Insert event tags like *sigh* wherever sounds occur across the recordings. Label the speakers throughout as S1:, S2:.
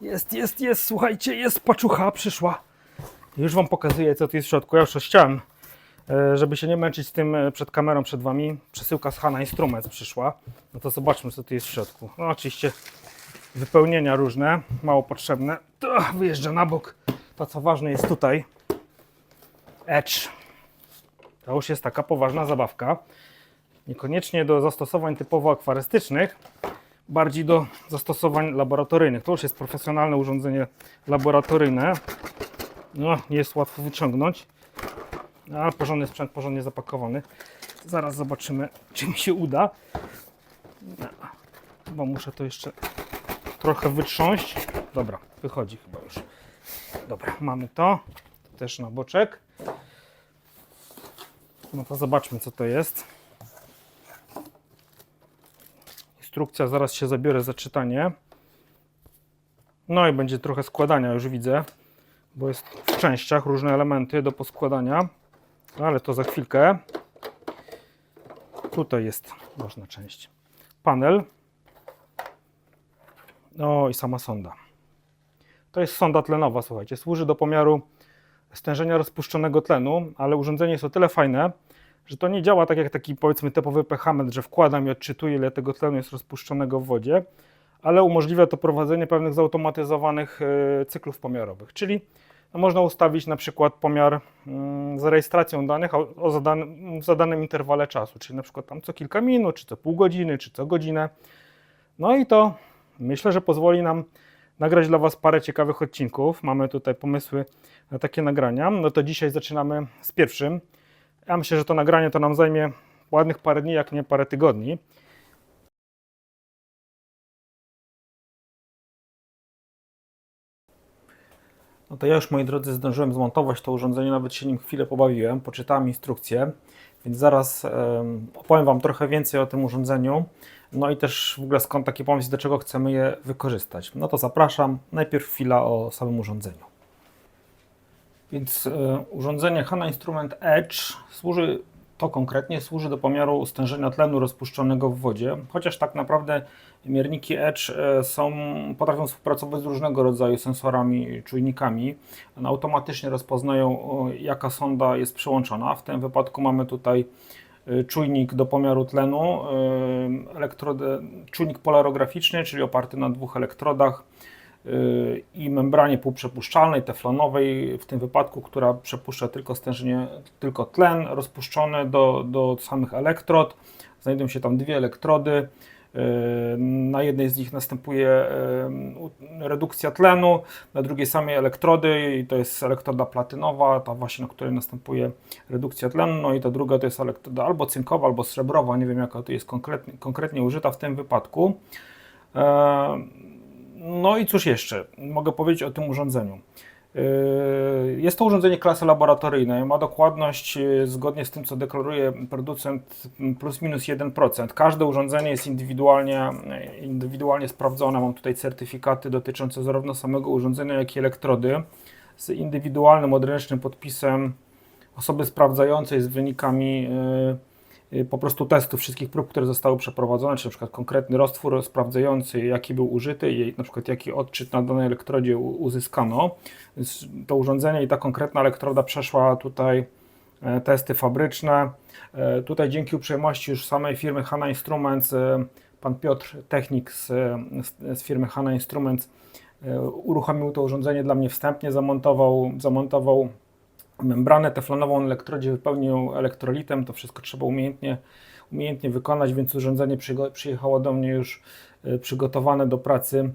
S1: Jest, jest, jest, słuchajcie, jest paczucha, przyszła. Już Wam pokazuję, co tu jest w środku. Ja już chciałem, e, żeby się nie męczyć z tym e, przed kamerą, przed Wami. Przesyłka z Hanna Instruments przyszła. No to zobaczmy, co tu jest w środku. No oczywiście wypełnienia różne, mało potrzebne. To wyjeżdża na bok. To, co ważne jest tutaj. Edge. To już jest taka poważna zabawka. Niekoniecznie do zastosowań typowo akwarystycznych, bardziej do zastosowań laboratoryjnych. To już jest profesjonalne urządzenie laboratoryjne. No, nie jest łatwo wyciągnąć, ale porządny sprzęt, porządnie zapakowany. Zaraz zobaczymy, *laughs* czy mi się uda. No, muszę to jeszcze trochę wytrząść. Dobra, wychodzi chyba już. Dobra, mamy. To też na boczek. No to zobaczmy, co to jest. Instrukcja, zaraz się zabiorę za czytanie. No i będzie trochę składania, już widzę, bo jest w częściach różne elementy do poskładania, ale to za chwilkę. Tutaj jest ważna część. Panel. No i sama sonda. To jest sonda tlenowa, słuchajcie. Służy do pomiaru stężenia rozpuszczonego tlenu, ale urządzenie jest o tyle fajne, że to nie działa tak jak taki powiedzmy typowy pH-metr, że wkładam i odczytuję ile tego tlenu jest rozpuszczonego w wodzie, ale umożliwia to prowadzenie pewnych zautomatyzowanych e, cyklów pomiarowych, czyli no, można ustawić na przykład pomiar mm, z rejestracją danych o zadanym, w zadanym interwale czasu, czyli na przykład tam co kilka minut, czy co pół godziny, czy co godzinę. No i to myślę, że pozwoli nam nagrać dla Was parę ciekawych odcinków. Mamy tutaj pomysły na takie nagrania. No to dzisiaj zaczynamy z pierwszym. Ja myślę, że to nagranie to nam zajmie ładnych parę dni, jak nie parę tygodni. No to ja już, moi drodzy, zdążyłem zmontować to urządzenie, nawet się nim chwilę pobawiłem, poczytałem instrukcję, więc zaraz em, opowiem Wam trochę więcej o tym urządzeniu, no i też w ogóle skąd taki pomysł, do czego chcemy je wykorzystać. No to zapraszam, najpierw chwila o samym urządzeniu. Więc e, urządzenie HANA Instrument Edge służy, to konkretnie służy do pomiaru stężenia tlenu rozpuszczonego w wodzie, chociaż tak naprawdę mierniki Edge e, są, potrafią współpracować z różnego rodzaju sensorami, czujnikami. One automatycznie rozpoznają, jaka sonda jest przyłączona. W tym wypadku mamy tutaj e, czujnik do pomiaru tlenu, czujnik polarograficzny, czyli oparty na dwóch elektrodach i membranie półprzepuszczalnej, teflonowej, w tym wypadku, która przepuszcza tylko stężenie, tylko tlen rozpuszczony do, do samych elektrod. Znajdują się tam dwie elektrody. Y, Na jednej z nich następuje y, redukcja tlenu, na drugiej samej elektrody i to jest elektroda platynowa, ta właśnie na której następuje redukcja tlenu, no i ta druga to jest elektroda albo cynkowa, albo srebrowa, nie wiem jaka to jest konkretnie, konkretnie użyta w tym wypadku. No i cóż jeszcze mogę powiedzieć o tym urządzeniu? Yy, Jest to urządzenie klasy laboratoryjnej. Ma dokładność yy, zgodnie z tym, co deklaruje producent, plus minus 1%. Każde urządzenie jest indywidualnie, indywidualnie sprawdzone. Mam tutaj certyfikaty dotyczące zarówno samego urządzenia, jak i elektrody z indywidualnym, odręcznym podpisem osoby sprawdzającej z wynikami yy, po prostu testów wszystkich prób, które zostały przeprowadzone, czy na przykład konkretny roztwór sprawdzający, jaki był użyty i na przykład jaki odczyt na danej elektrodzie uzyskano. To urządzenie i ta konkretna elektroda przeszła tutaj e, testy fabryczne. E, Tutaj dzięki uprzejmości już samej firmy HANA Instruments, e, pan Piotr Technik z, z, firmy HANA Instruments uruchomił to urządzenie dla mnie wstępnie, zamontował, zamontował membranę teflonową na elektrodzie, wypełnił elektrolitem. To wszystko trzeba umiejętnie, umiejętnie wykonać, więc urządzenie przyjechało do mnie już e, przygotowane do pracy,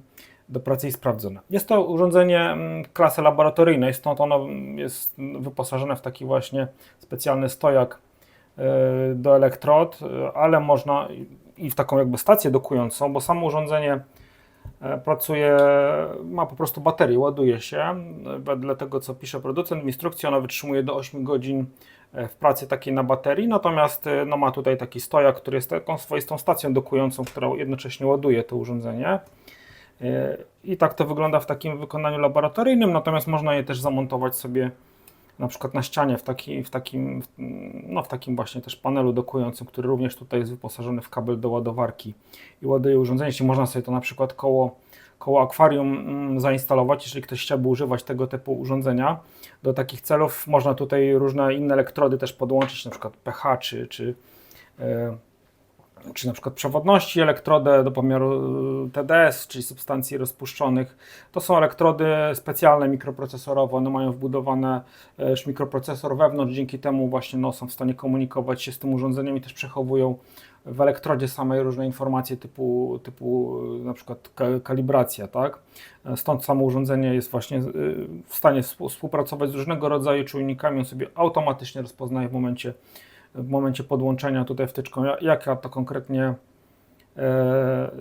S1: do pracy i sprawdzone. Jest to urządzenie mm, klasy laboratoryjnej, stąd ono jest wyposażone w taki właśnie specjalny stojak e, do elektrod, e, ale można i w taką jakby stację dokującą, bo samo urządzenie pracuje, ma po prostu baterię, ładuje się. E, Wedle tego, co pisze producent w instrukcji, ona wytrzymuje do 8 godzin e, w pracy takiej na baterii, natomiast e, no, ma tutaj taki stojak, który jest taką swoistą stacją dokującą, która jednocześnie ładuje to urządzenie. E, I tak to wygląda w takim wykonaniu laboratoryjnym, natomiast można je też zamontować sobie na przykład na ścianie w, taki, w, takim, no, w takim właśnie też panelu dokującym, który również tutaj jest wyposażony w kabel do ładowarki i ładuje urządzenie. Jeśli można sobie to na przykład koło, koło akwarium mm, zainstalować, jeżeli ktoś chciałby używać tego typu urządzenia. Do takich celów można tutaj różne inne elektrody też podłączyć, na przykład pH czy, czy, e, czy na przykład przewodności, elektrodę do pomiaru e, TDS, czyli substancji rozpuszczonych. To są elektrody specjalne mikroprocesorowe, one mają wbudowane e, już mikroprocesor wewnątrz, dzięki temu właśnie no, są w stanie komunikować się z tym urządzeniem i też przechowują w elektrodzie samej różne informacje typu, typu e, na przykład ka- kalibracja, tak? E, Stąd samo urządzenie jest właśnie e, w stanie współ- współpracować z różnego rodzaju czujnikami, on sobie automatycznie rozpoznaje w momencie, w momencie podłączenia tutaj wtyczką, ja- jaka to konkretnie e,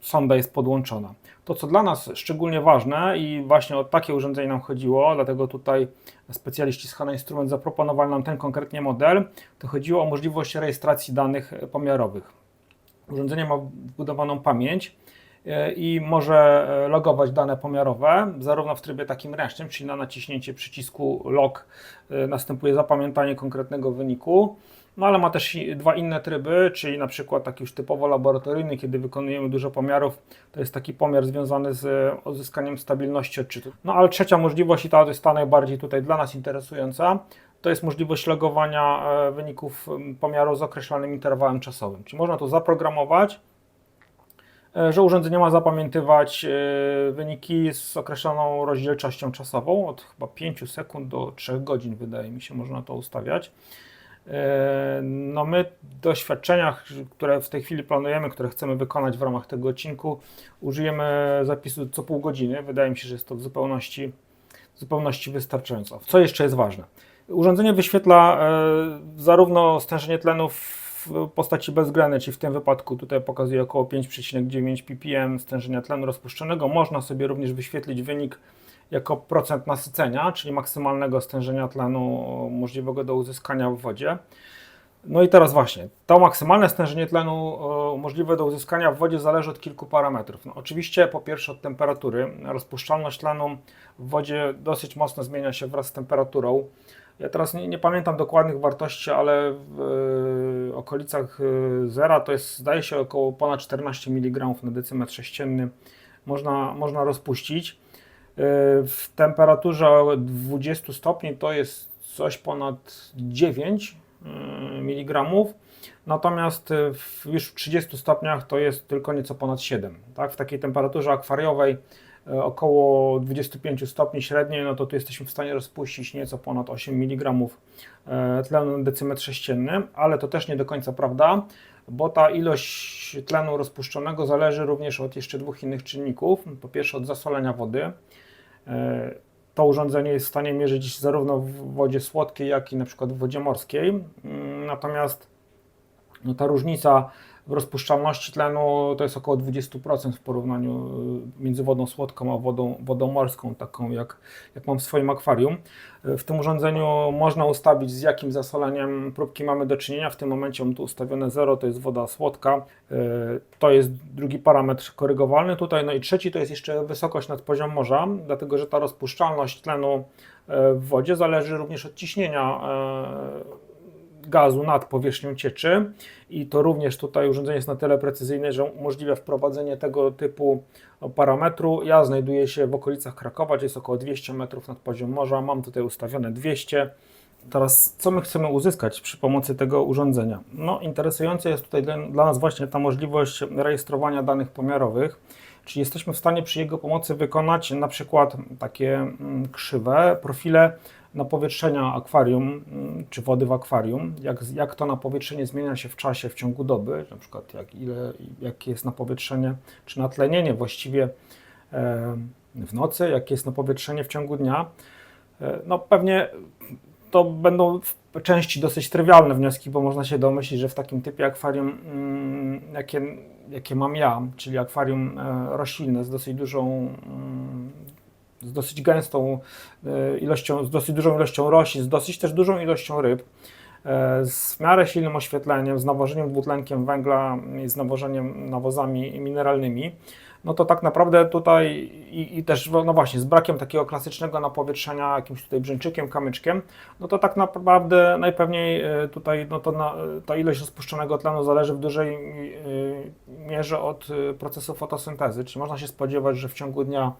S1: sonda jest podłączona. To, co dla nas szczególnie ważne i właśnie o takie urządzenie nam chodziło, dlatego tutaj specjaliści z HANA Instrument zaproponowali nam ten konkretnie model, to chodziło o możliwość rejestracji danych pomiarowych. Urządzenie ma wbudowaną pamięć i może e, logować dane pomiarowe, zarówno w trybie takim ręcznym, czyli na naciśnięcie przycisku log e, następuje zapamiętanie konkretnego wyniku, no ale ma też dwa inne tryby, czyli na przykład taki już typowo laboratoryjny, kiedy wykonujemy dużo pomiarów, to jest taki pomiar związany z e, odzyskaniem stabilności odczytu. No ale trzecia możliwość i ta jest ta najbardziej tutaj dla nas interesująca, to jest możliwość logowania e, wyników pomiaru z określonym interwałem czasowym. Czyli można to zaprogramować, e, że urządzenie ma zapamiętywać e, wyniki z określoną rozdzielczością czasową, od chyba 5 sekund do 3 godzin, wydaje mi się, można to ustawiać. E, No my w doświadczeniach, które w tej chwili planujemy, które chcemy wykonać w ramach tego odcinku, użyjemy zapisu co pół godziny. Wydaje mi się, że jest to w zupełności, w zupełności wystarczająco. Co jeszcze jest ważne? Urządzenie wyświetla e, zarówno stężenie tlenu w postaci bezwzględnej, czyli w tym wypadku tutaj pokazuje około 5,9 ppm stężenia tlenu rozpuszczonego. Można sobie również wyświetlić wynik jako procent nasycenia, czyli maksymalnego stężenia tlenu możliwego do uzyskania w wodzie. No i teraz właśnie, to maksymalne stężenie tlenu e, możliwe do uzyskania w wodzie zależy od kilku parametrów. No, oczywiście po pierwsze od temperatury. Rozpuszczalność tlenu w wodzie dosyć mocno zmienia się wraz z temperaturą. Ja teraz nie, nie pamiętam dokładnych wartości, ale w e, okolicach e, zera to jest zdaje się około ponad 14 mg na decymetr sześcienny można, można rozpuścić. E, W temperaturze 20 stopni to jest coś ponad 9 mg, natomiast w, już w 30 stopniach to jest tylko nieco ponad 7. Tak? W takiej temperaturze akwariowej około 25 stopni średniej, no to tu jesteśmy w stanie rozpuścić nieco ponad 8 mg e, tlenu na decymetr sześcienny, ale to też nie do końca prawda, bo ta ilość tlenu rozpuszczonego zależy również od jeszcze dwóch innych czynników. Po pierwsze od zasolenia wody. E, To urządzenie jest w stanie mierzyć zarówno w wodzie słodkiej, jak i na przykład w wodzie morskiej. Mm, Natomiast no, ta różnica rozpuszczalności tlenu to jest około 20% w porównaniu y, między wodą słodką a wodą, wodą morską, taką jak, jak mam w swoim akwarium. Y, W tym urządzeniu można ustawić z jakim zasoleniem próbki mamy do czynienia. W tym momencie mam tu ustawione 0, to jest woda słodka. Y, To jest drugi parametr korygowalny tutaj. No i trzeci to jest jeszcze wysokość nad poziom morza, dlatego że ta rozpuszczalność tlenu w wodzie zależy również od ciśnienia gazu nad powierzchnią cieczy i to również tutaj urządzenie jest na tyle precyzyjne, że umożliwia wprowadzenie tego typu parametru. Ja znajduję się w okolicach Krakowa, gdzie jest około 200 metrów nad poziom morza, mam tutaj ustawione 200. Teraz co my chcemy uzyskać przy pomocy tego urządzenia? No interesujące jest tutaj dla, nas właśnie ta możliwość rejestrowania danych pomiarowych, czyli jesteśmy w stanie przy jego pomocy wykonać na przykład takie mm, krzywe profile napowietrzenia akwarium mm, czy wody w akwarium, jak, jak to napowietrzenie zmienia się w czasie w ciągu doby, na przykład jak, ile, jakie jest napowietrzenie czy natlenienie właściwie e, w nocy, jakie jest napowietrzenie w ciągu dnia. E, no pewnie to będą w części dosyć trywialne wnioski, bo można się domyślić, że w takim typie akwarium, mm, jakie, jakie mam ja, czyli akwarium e, roślinne z dosyć dużą, mm, z dosyć gęstą e, ilością, z dosyć dużą ilością roślin, z dosyć też dużą ilością ryb, e, z w miarę silnym oświetleniem, z nawożeniem dwutlenkiem węgla i z nawożeniem nawozami mineralnymi, no to tak naprawdę tutaj i, i też, no właśnie, z brakiem takiego klasycznego napowietrzenia jakimś tutaj brzęczykiem, kamyczkiem, no to tak naprawdę najpewniej e, tutaj no to na, ta ilość rozpuszczonego tlenu zależy w dużej e, mierze od e, procesu fotosyntezy, czyli można się spodziewać, że w ciągu dnia,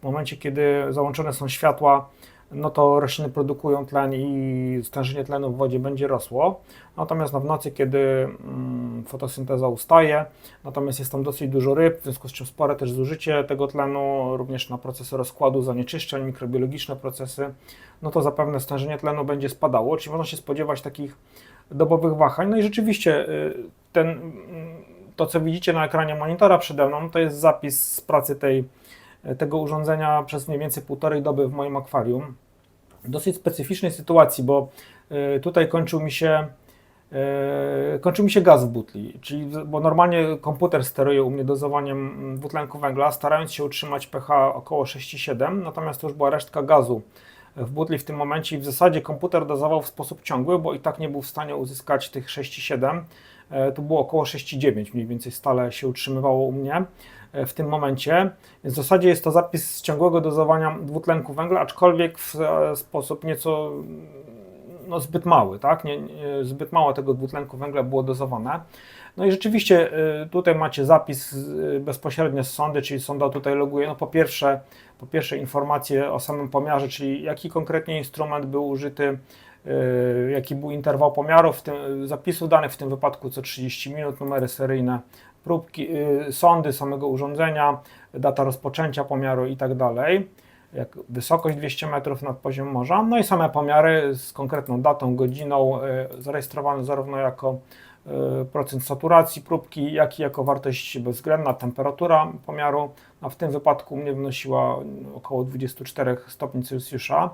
S1: w momencie kiedy załączone są światła, no to rośliny produkują tlen i stężenie tlenu w wodzie będzie rosło. Natomiast no w nocy, kiedy mm, fotosynteza ustaje, natomiast jest tam dosyć dużo ryb, w związku z czym spore też zużycie tego tlenu, również na procesy rozkładu zanieczyszczeń, mikrobiologiczne procesy, no to zapewne stężenie tlenu będzie spadało, czyli można się spodziewać takich dobowych wahań. No i rzeczywiście y, ten, mm, to, co widzicie na ekranie monitora przede mną, to jest zapis z pracy tej, tego urządzenia przez mniej więcej półtorej doby w moim akwarium dosyć specyficznej sytuacji, bo y, tutaj kończył mi się y, kończył mi się gaz w butli, czyli bo normalnie komputer steruje u mnie dozowaniem dwutlenku węgla, starając się utrzymać pH około 6,7, natomiast to już była resztka gazu w butli w tym momencie i w zasadzie komputer dozował w sposób ciągły, bo i tak nie był w stanie uzyskać tych 6,7. E, to było około 6,9 mniej więcej stale się utrzymywało u mnie e, w tym momencie. Więc w zasadzie jest to zapis z ciągłego dozowania dwutlenku węgla, aczkolwiek w e, sposób nieco no, zbyt mały, tak? Nie, nie, zbyt mało tego dwutlenku węgla było dozowane. No i rzeczywiście tutaj macie zapis bezpośrednio z sondy, czyli sonda tutaj loguje, no po pierwsze, po pierwsze informacje o samym pomiarze, czyli jaki konkretnie instrument był użyty, jaki był interwał pomiaru, w tym, zapisu danych, w tym wypadku co 30 minut, numery seryjne, próbki, sondy samego urządzenia, data rozpoczęcia pomiaru i tak dalej jak wysokość 200 metrów nad poziom morza, no i same pomiary z konkretną datą, godziną, zarejestrowane zarówno jako procent saturacji próbki, jak i jako wartość bezwzględna, temperatura pomiaru, a w tym wypadku mnie wynosiła około 24 stopni Celsjusza.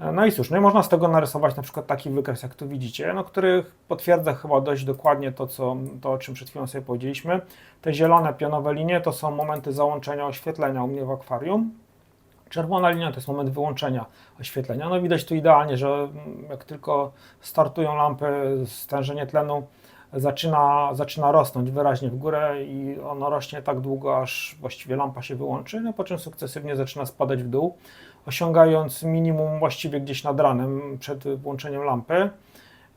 S1: No i cóż, no i można z tego narysować na przykład taki wykres, jak tu widzicie, no, który potwierdza chyba dość dokładnie to, co, to, o czym przed chwilą sobie powiedzieliśmy. Te zielone pionowe linie to są momenty załączenia oświetlenia u mnie w akwarium. Czerwona linia to jest moment wyłączenia oświetlenia. No widać tu idealnie, że jak tylko startują lampy, stężenie tlenu zaczyna, zaczyna rosnąć wyraźnie w górę i ono rośnie tak długo, aż właściwie lampa się wyłączy, no po czym sukcesywnie zaczyna spadać w dół, osiągając minimum właściwie gdzieś nad ranem przed włączeniem lampy.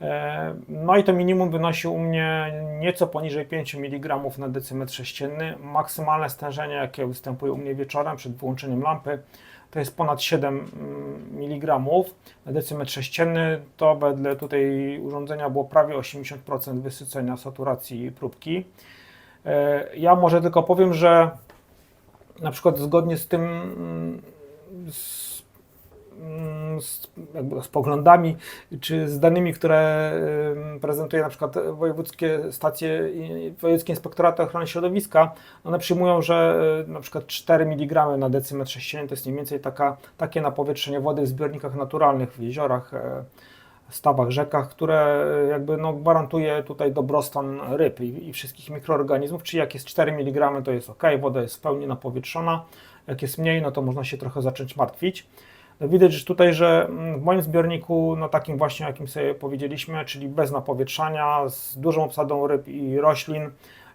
S1: E, no i to minimum wynosi u mnie nieco poniżej 5 mg na decymetr sześcienny. Maksymalne stężenie, jakie występuje u mnie wieczorem przed włączeniem lampy, to jest ponad 7 mm, mg na decymetr sześcienny. To wedle tutaj urządzenia było prawie 80% wysycenia saturacji próbki. E, ja może tylko powiem, że na przykład zgodnie z tym, mm, z z, z, poglądami czy z danymi, które prezentuje na przykład wojewódzkie stacje, wojewódzkie inspektoraty ochrony środowiska, one przyjmują, że na przykład 4 mg na decymetr sześcienny to jest mniej więcej taka, takie napowietrzenie wody w zbiornikach naturalnych, w jeziorach, e, stawach, rzekach, które jakby no, gwarantuje tutaj dobrostan ryb i, i wszystkich mikroorganizmów, czyli jak jest 4 mg to jest ok, woda jest w pełni napowietrzona, jak jest mniej, no to można się trochę zacząć martwić. Widać że tutaj, że mm, w moim zbiorniku, no takim właśnie, jakim sobie powiedzieliśmy, czyli bez napowietrzania, z dużą obsadą ryb i roślin,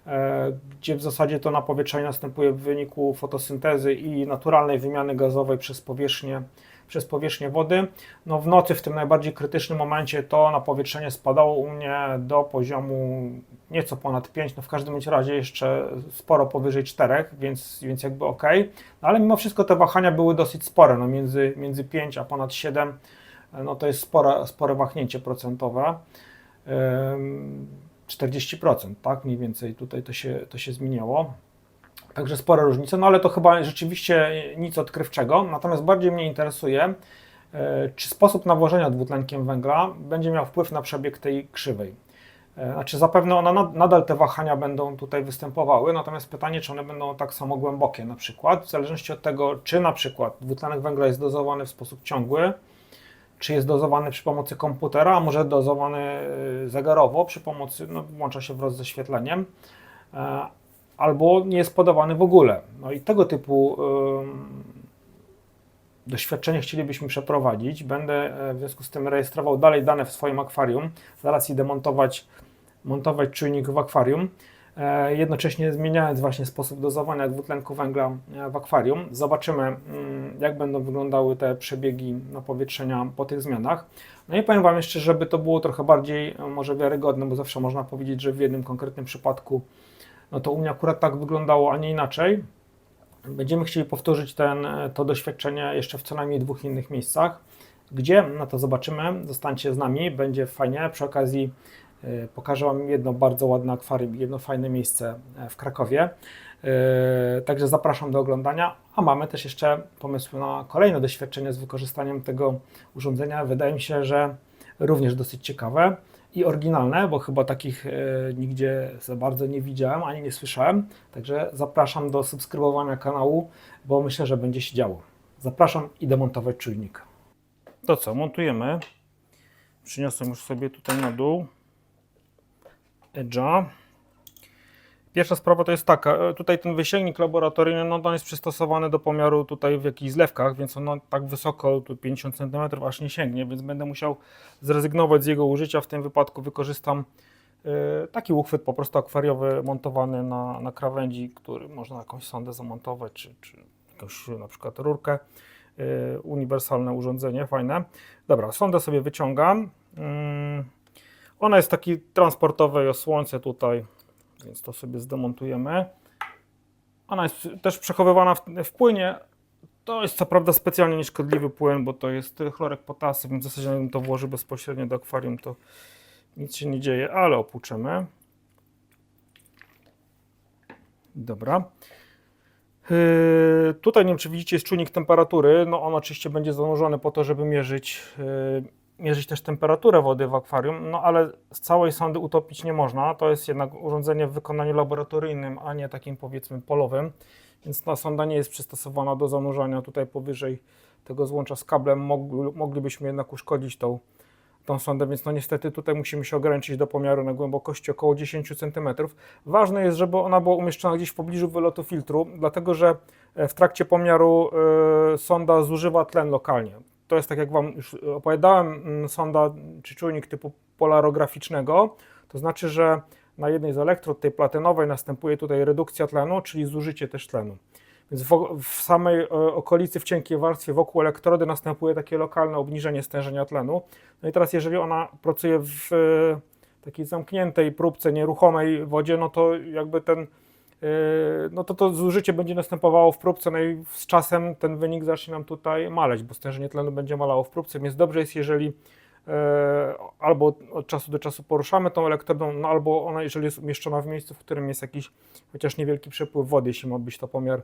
S1: e, gdzie w zasadzie to napowietrzenie następuje w wyniku fotosyntezy i naturalnej wymiany gazowej przez powierzchnię przez powierzchnię wody. No w nocy, w tym najbardziej krytycznym momencie, to napowietrzenie spadało u mnie do poziomu nieco ponad 5, no w każdym razie jeszcze sporo powyżej 4, więc, więc jakby ok. No ale mimo wszystko te wahania były dosyć spore, no między, między 5 a ponad 7, no to jest spore, spore wahnięcie procentowe. 40%, tak? Mniej więcej tutaj to się, to się zmieniło. Także spore różnice, no ale to chyba rzeczywiście nic odkrywczego. Natomiast bardziej mnie interesuje, e, czy sposób nawożenia dwutlenkiem węgla będzie miał wpływ na przebieg tej krzywej. E, znaczy zapewne one nadal te wahania będą tutaj występowały, natomiast pytanie, czy one będą tak samo głębokie na przykład, w zależności od tego, czy na przykład dwutlenek węgla jest dozowany w sposób ciągły, czy jest dozowany przy pomocy komputera, a może dozowany e, zegarowo przy pomocy, no włącza się wraz ze świetleniem, albo nie jest podawany w ogóle. No i tego typu, doświadczenie chcielibyśmy przeprowadzić. Będę e, w związku z tym rejestrował dalej dane w swoim akwarium. Zaraz idę montować, montować czujnik w akwarium. E, jednocześnie zmieniając właśnie sposób dozowania dwutlenku węgla e, w akwarium. Zobaczymy, jak będą wyglądały te przebiegi napowietrzenia po tych zmianach. No i powiem Wam jeszcze, żeby to było trochę bardziej może wiarygodne, bo zawsze można powiedzieć, że w jednym konkretnym przypadku no to u mnie akurat tak wyglądało, a nie inaczej. Będziemy chcieli powtórzyć ten, to doświadczenie jeszcze w co najmniej dwóch innych miejscach. Gdzie? No to zobaczymy. Zostańcie z nami, będzie fajnie. Przy okazji e, pokażę Wam jedno bardzo ładne akwarium, jedno fajne miejsce e, w Krakowie. E, Także zapraszam do oglądania. A mamy też jeszcze pomysły na kolejne doświadczenie z wykorzystaniem tego urządzenia. Wydaje mi się, że również dosyć ciekawe i oryginalne, bo chyba takich e, nigdzie za bardzo nie widziałem ani nie słyszałem. Także zapraszam do subskrybowania kanału, bo myślę, że będzie się działo. Zapraszam i demontować czujnik. To co, montujemy. Przyniosłem już sobie tutaj na dół Edge'a. Pierwsza sprawa to jest taka, e, tutaj ten wysięgnik laboratoryjny, no on jest przystosowany do pomiaru tutaj w jakichś zlewkach, więc on tak wysoko, tu 50 cm aż nie sięgnie, więc będę musiał zrezygnować z jego użycia. W tym wypadku wykorzystam e, taki uchwyt po prostu akwariowy montowany na, na krawędzi, który można jakąś sondę zamontować, czy, czy jakąś na przykład rurkę. E, Uniwersalne urządzenie, fajne. Dobra, sondę sobie wyciągam. Mm, Ona jest taki transportowej o słońce tutaj, więc to sobie zdemontujemy. Ona jest też przechowywana w, w płynie. To jest co prawda specjalnie nieszkodliwy płyn, bo to jest chlorek potasy, więc w zasadzie jakbym to włożył bezpośrednio do akwarium, to nic się nie dzieje, ale opłuczemy. Dobra. Yy, tutaj nie wiem, czy widzicie, jest czujnik temperatury. No on oczywiście będzie zanurzony po to, żeby mierzyć, yy, mierzyć też temperaturę wody w akwarium, no ale z całej sondy utopić nie można. To jest jednak urządzenie w wykonaniu laboratoryjnym, a nie takim powiedzmy polowym, więc ta sonda nie jest przystosowana do zanurzania tutaj powyżej tego złącza z kablem. Mogli, moglibyśmy jednak uszkodzić tą, tą sondę, więc no niestety tutaj musimy się ograniczyć do pomiaru na głębokości około 10 cm. Ważne jest, żeby ona była umieszczona gdzieś w pobliżu wylotu filtru, dlatego że e, w trakcie pomiaru e, sonda zużywa tlen lokalnie. To jest tak jak Wam już opowiadałem, mm, sonda czy czujnik typu polarograficznego, to znaczy, że na jednej z elektrod, tej platynowej, następuje tutaj redukcja tlenu, czyli zużycie też tlenu. Więc w, w samej e, okolicy, w cienkiej warstwie wokół elektrody następuje takie lokalne obniżenie stężenia tlenu. No i teraz, jeżeli ona pracuje w e, takiej zamkniętej próbce, nieruchomej wodzie, no to jakby ten, no to to zużycie będzie następowało w próbce, no i z czasem ten wynik zacznie nam tutaj maleć, bo stężenie tlenu będzie malało w próbce, więc dobrze jest, jeżeli e, albo od czasu do czasu poruszamy tą elektrodą, no albo ona, jeżeli jest umieszczona w miejscu, w którym jest jakiś chociaż niewielki przepływ wody, jeśli ma być to pomiar,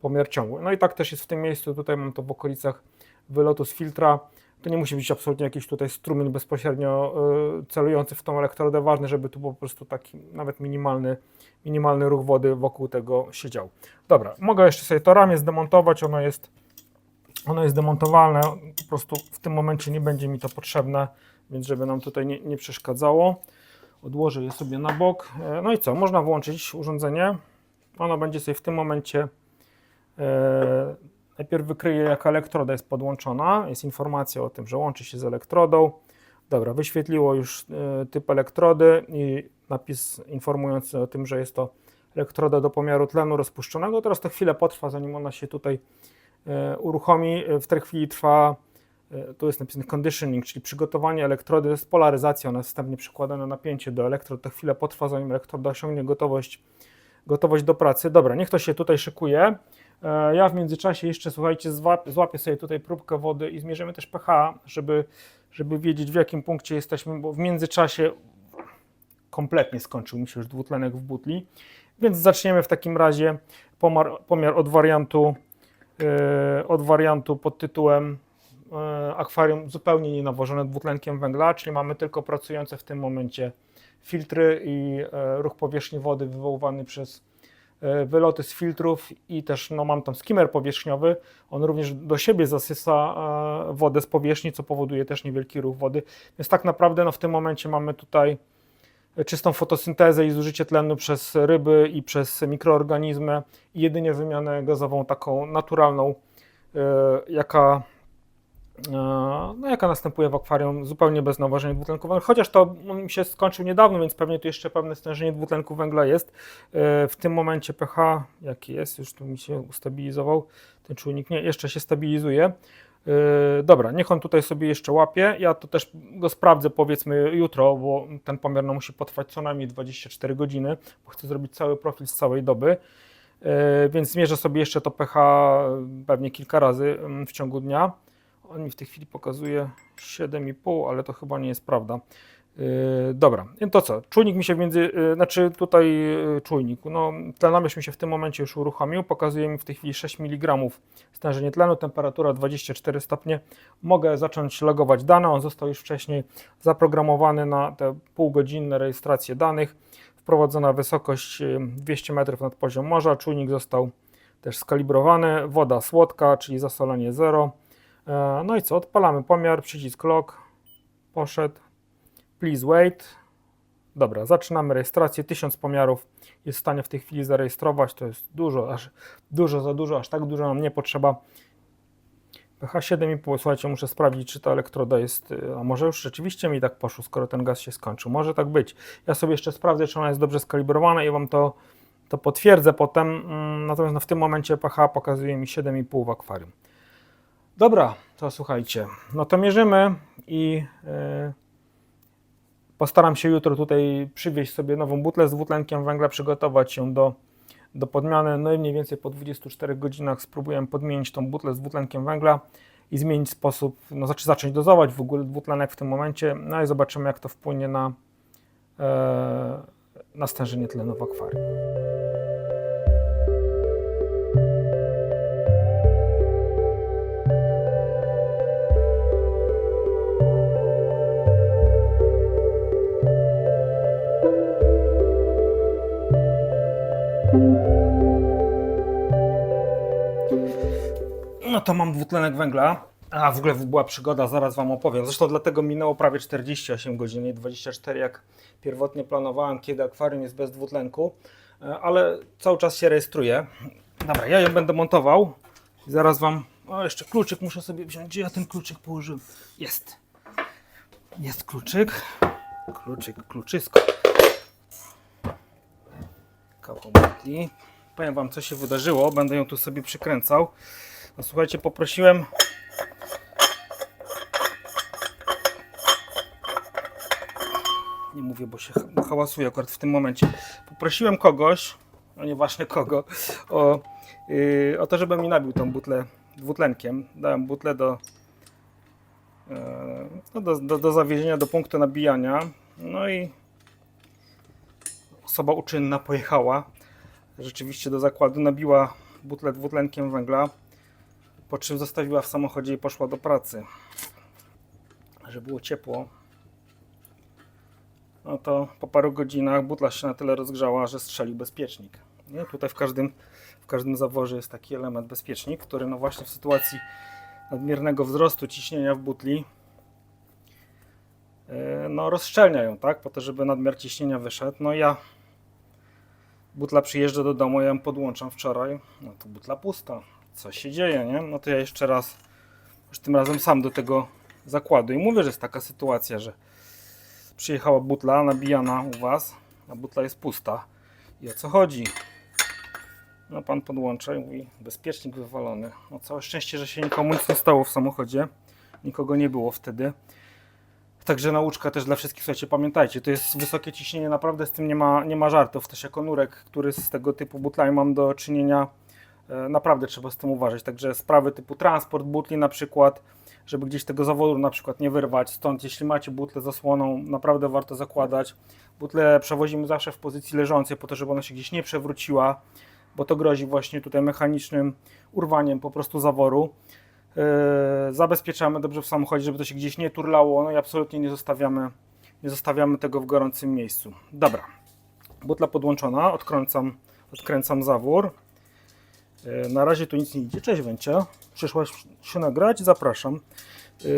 S1: pomiar ciągły. No i tak też jest w tym miejscu, tutaj mam to w okolicach wylotu z filtra. To nie musi być absolutnie jakiś tutaj strumień bezpośrednio y, celujący w tą elektrodę. Ważne, żeby tu po prostu taki nawet minimalny, minimalny ruch wody wokół tego siedział. Dobra, mogę jeszcze sobie to ramię zdemontować. Ono jest, ono jest demontowalne. Po prostu w tym momencie nie będzie mi to potrzebne, więc żeby nam tutaj nie, nie przeszkadzało. Odłożę je sobie na bok. E, No i co? Można włączyć urządzenie. Ono będzie sobie w tym momencie e, Najpierw wykryję, jaka elektroda jest podłączona. Jest informacja o tym, że łączy się z elektrodą. Dobra, wyświetliło już e, typ elektrody i napis informujący o tym, że jest to elektroda do pomiaru tlenu rozpuszczonego. Teraz to chwilę potrwa, zanim ona się tutaj e, uruchomi. W tej chwili trwa, e, tu jest napisane conditioning, czyli przygotowanie elektrody. Ona jest wstępnie przykładane napięcie do elektrod. To chwilę potrwa, zanim elektroda osiągnie gotowość, gotowość do pracy. Dobra, niech to się tutaj szykuje. E, Ja w międzyczasie jeszcze, słuchajcie, złap- złapię sobie tutaj próbkę wody i zmierzymy też pH, żeby, żeby wiedzieć w jakim punkcie jesteśmy, bo w międzyczasie kompletnie skończył mi się już dwutlenek w butli. Więc zaczniemy w takim razie pomar, pomiar od wariantu, e, od wariantu pod tytułem e, akwarium zupełnie nie nawożone dwutlenkiem węgla, czyli mamy tylko pracujące w tym momencie filtry i e, ruch powierzchni wody wywoływany przez wyloty z filtrów i też no, mam tam skimmer powierzchniowy. On również do siebie zasysa e, wodę z powierzchni, co powoduje też niewielki ruch wody. Więc tak naprawdę no, w tym momencie mamy tutaj czystą fotosyntezę i zużycie tlenu przez ryby i przez mikroorganizmy i jedynie wymianę gazową taką naturalną, jaka, e, no, jaka następuje w akwarium zupełnie bez nawożenia dwutlenku węgla. Chociaż to on się skończył niedawno, więc pewnie tu jeszcze pewne stężenie dwutlenku węgla jest. E, W tym momencie pH, jaki jest, już tu mi się ustabilizował ten czujnik, nie, jeszcze się stabilizuje. Yy, Dobra, niech on tutaj sobie jeszcze łapie. Ja to też go sprawdzę powiedzmy jutro, bo ten pomiar no, musi potrwać co najmniej 24 godziny, bo chcę zrobić cały profil z całej doby. Więc zmierzę sobie jeszcze to pH pewnie kilka razy mm, w ciągu dnia. On mi w tej chwili pokazuje 7,5, ale to chyba nie jest prawda. Yy, dobra, no to co? Czujnik mi się między, yy, znaczy tutaj yy, czujnik, no tlenamierz mi się w tym momencie już uruchomił, pokazuje mi w tej chwili 6 mg stężenie tlenu, temperatura 24 stopnie. Mogę zacząć logować dane, on został już wcześniej zaprogramowany na te półgodzinne rejestracje danych. Wprowadzona wysokość yy, 200 metrów nad poziom morza, czujnik został też skalibrowany, woda słodka, czyli zasolenie 0. No i co, odpalamy pomiar, przycisk log, poszedł. Please wait. Dobra, zaczynamy rejestrację. 1000 pomiarów jest w stanie w tej chwili zarejestrować. To jest dużo, aż dużo za dużo, aż tak dużo nam nie potrzeba. pH 7,5. Słuchajcie, muszę sprawdzić, czy ta elektroda jest. y, A może już rzeczywiście mi tak poszło, skoro ten gaz się skończył. Może tak być. Ja sobie jeszcze sprawdzę, czy ona jest dobrze skalibrowana i wam to, to potwierdzę potem. Mm, Natomiast no, w tym momencie pH pokazuje mi 7,5 w akwarium. Dobra, to słuchajcie. No to mierzymy i. Yy, Postaram się jutro tutaj przywieźć sobie nową butlę z dwutlenkiem węgla, przygotować ją do, do podmiany. No i mniej więcej po 24 godzinach spróbuję podmienić tą butlę z dwutlenkiem węgla i zmienić sposób, no znaczy zacząć dozować w ogóle dwutlenek w tym momencie. No i zobaczymy, jak to wpłynie na, e, na stężenie tlenu w akwarium. To mam dwutlenek węgla. A w ogóle była przygoda, zaraz Wam opowiem. Zresztą dlatego minęło prawie 48 godzin, nie 24 jak pierwotnie planowałem, kiedy akwarium jest bez dwutlenku, E, ale cały czas się rejestruje. Dobra, ja ją będę montował. Zaraz Wam. O, jeszcze kluczyk muszę sobie wziąć. Gdzie ja ten kluczyk położyłem? Jest. Jest kluczyk. Kluczyk, kluczysko. Kawał butli. Powiem Wam, co się wydarzyło. Będę ją tu sobie przykręcał. No słuchajcie, poprosiłem. Nie mówię, bo się ha- hałasuje akurat w tym momencie. Poprosiłem kogoś, no nieważne kogo, o, yy, o to, żeby mi nabił tą butlę dwutlenkiem. Dałem butlę do, yy, no do, do, do zawiezienia do punktu nabijania. No i osoba uczynna pojechała rzeczywiście do zakładu, nabiła butlę dwutlenkiem węgla po czym zostawiła w samochodzie i poszła do pracy. Że było ciepło. No to po paru godzinach butla się na tyle rozgrzała, że strzelił bezpiecznik. Nie? Tutaj w każdym, w każdym zaworze jest taki element bezpiecznik, który no właśnie w sytuacji nadmiernego wzrostu ciśnienia w butli yy, no rozszczelnia ją, tak? Po to, żeby nadmiar ciśnienia wyszedł. No ja butla przyjeżdża do domu, ja ją podłączam wczoraj. No to butla pusta co się dzieje, nie? No to ja jeszcze raz, już tym razem sam do tego zakładu i mówię, że jest taka sytuacja, że przyjechała butla nabijana u Was, a butla jest pusta. I o co chodzi? No pan podłącza i mówi, bezpiecznik wywalony. No całe szczęście, że się nikomu nic nie stało w samochodzie. Nikogo nie było wtedy. Także nauczka też dla wszystkich, słuchajcie, pamiętajcie, to jest wysokie ciśnienie, naprawdę z tym nie ma, nie ma żartów. Też jako nurek, który z tego typu butlami mam do czynienia, naprawdę trzeba z tym uważać. Także sprawy typu transport butli na przykład, żeby gdzieś tego zawodu na przykład nie wyrwać. Stąd jeśli macie butlę zasłoną, naprawdę warto zakładać. Butlę przewozimy zawsze w pozycji leżącej po to, żeby ona się gdzieś nie przewróciła, bo to grozi właśnie tutaj mechanicznym urwaniem po prostu zaworu. Yy, zabezpieczamy dobrze w samochodzie, żeby to się gdzieś nie turlało, no i absolutnie nie zostawiamy, nie zostawiamy tego w gorącym miejscu. Dobra, butla podłączona, odkręcam, odkręcam zawór. E, Na razie tu nic nie idzie. Cześć Węcia. Przyszłaś się nagrać? Zapraszam. E,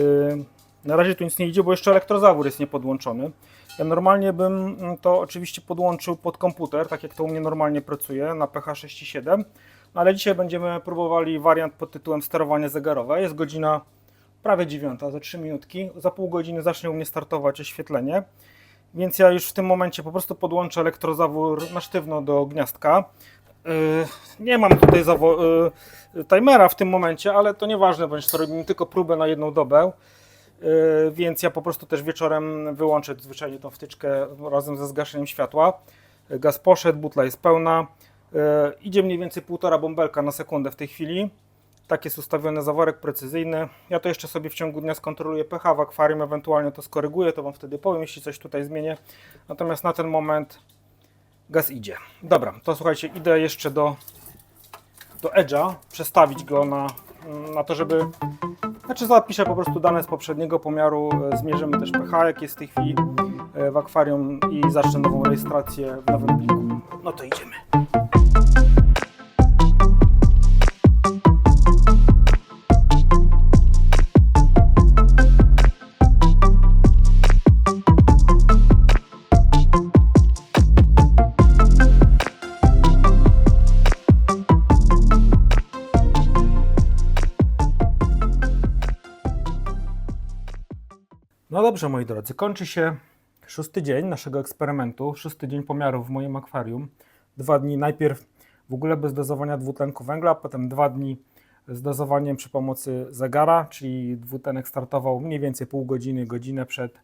S1: Na razie tu nic nie idzie, bo jeszcze elektrozawór jest niepodłączony. Ja normalnie bym to oczywiście podłączył pod komputer, tak jak to u mnie normalnie pracuje, na PH6.7. No, ale dzisiaj będziemy próbowali wariant pod tytułem sterowanie zegarowe. Jest godzina prawie dziewiąta, za 3 minutki. Za pół godziny zacznie u mnie startować oświetlenie. Więc ja już w tym momencie po prostu podłączę elektrozawór na sztywno do gniazdka. Yy, Nie mam tutaj yy, timera w tym momencie, ale to nieważne, bądź to robimy tylko próbę na jedną dobę. Yy, Więc ja po prostu też wieczorem wyłączę zwyczajnie tą wtyczkę razem ze zgaszeniem światła. Gaz poszedł, butla jest pełna. Idzie mniej więcej półtora bąbelka na sekundę w tej chwili. Tak jest ustawiony zaworek precyzyjny. Ja to jeszcze sobie w ciągu dnia skontroluję pH w akwarium, ewentualnie to skoryguję, to Wam wtedy powiem, jeśli coś tutaj zmienię. Natomiast na ten moment gaz idzie. Dobra, to słuchajcie, idę jeszcze do, do Edge'a, przestawić go na, na to, żeby... Znaczy zapiszę po prostu dane z poprzedniego pomiaru, e, zmierzymy też pH, jak jest w tej chwili e, w akwarium i zacznę nową rejestrację w nowym pliku. No to idziemy. No dobrze, moi drodzy, kończy się szósty dzień naszego eksperymentu, szósty dzień pomiarów w moim akwarium. Dwa dni najpierw w ogóle bez dozowania dwutlenku węgla, potem dwa dni z dozowaniem przy pomocy zegara, czyli dwutlenek startował mniej więcej pół godziny, godzinę przed,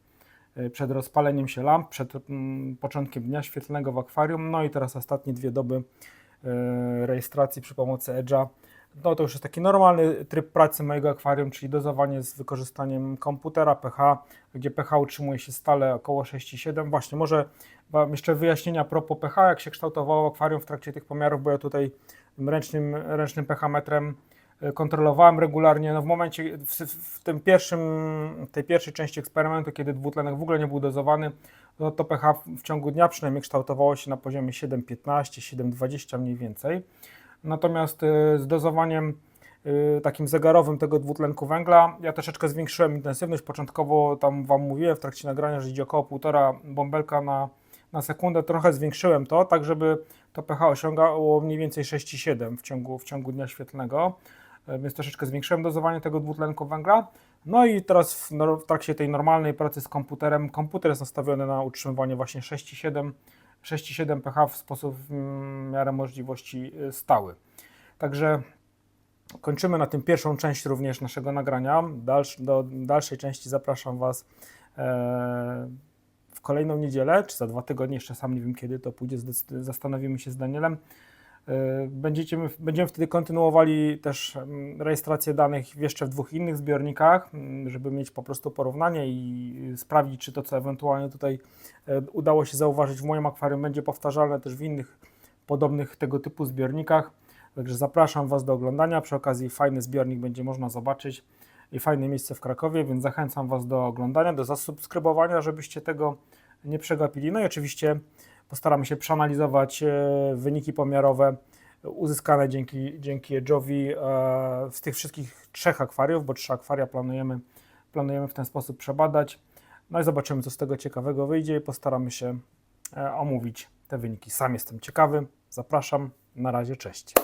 S1: e, przed rozpaleniem się lamp, przed mm, początkiem dnia świetlnego w akwarium. No i teraz ostatnie dwie doby e, rejestracji przy pomocy Edge'a. No to już jest taki normalny tryb pracy mojego akwarium, czyli dozowanie z wykorzystaniem komputera pH, gdzie pH utrzymuje się stale około 6,7. Właśnie, może wam jeszcze wyjaśnienia a propos pH, jak się kształtowało akwarium w trakcie tych pomiarów, bo ja tutaj ręcznym, ręcznym pH metrem e, kontrolowałem regularnie. No w momencie, w, w tym pierwszym, tej pierwszej części eksperymentu, kiedy dwutlenek w ogóle nie był dozowany, no to pH w ciągu dnia przynajmniej kształtowało się na poziomie 7,15, 7,20 mniej więcej. Natomiast y, z dozowaniem y, takim zegarowym tego dwutlenku węgla, ja troszeczkę zwiększyłem intensywność. Początkowo tam Wam mówiłem w trakcie nagrania, że idzie około 1,5 bąbelka na, na sekundę. Trochę zwiększyłem to, tak żeby to pH osiągało mniej więcej 6,7 w ciągu, w ciągu dnia świetlnego. Y, Więc troszeczkę zwiększyłem dozowanie tego dwutlenku węgla. No i teraz w, w trakcie tej normalnej pracy z komputerem, komputer jest nastawiony na utrzymywanie właśnie 6,7 6,7 pH w sposób w miarę możliwości y, stały. Także kończymy na tym pierwszą część również naszego nagrania. Dalsz, do dalszej części zapraszam Was e, w kolejną niedzielę, czy za dwa tygodnie, jeszcze sam nie wiem kiedy to pójdzie, zastanowimy się z Danielem. E, Będziecie, będziemy wtedy kontynuowali też mm, rejestrację danych jeszcze w dwóch innych zbiornikach, mm, żeby mieć po prostu porównanie i y, sprawdzić, czy to, co ewentualnie tutaj e, udało się zauważyć w moim akwarium, będzie powtarzalne też w innych podobnych tego typu zbiornikach. Także zapraszam Was do oglądania. Przy okazji fajny zbiornik będzie można zobaczyć i fajne miejsce w Krakowie, więc zachęcam Was do oglądania, do zasubskrybowania, żebyście tego nie przegapili. No i oczywiście postaramy się przeanalizować e, wyniki pomiarowe uzyskane dzięki, dzięki Edge'owi e, z tych wszystkich trzech akwariów, bo trzy akwaria planujemy, planujemy w ten sposób przebadać. No i zobaczymy, co z tego ciekawego wyjdzie i postaramy się e, omówić te wyniki. Sam jestem ciekawy. Zapraszam. Na razie, cześć.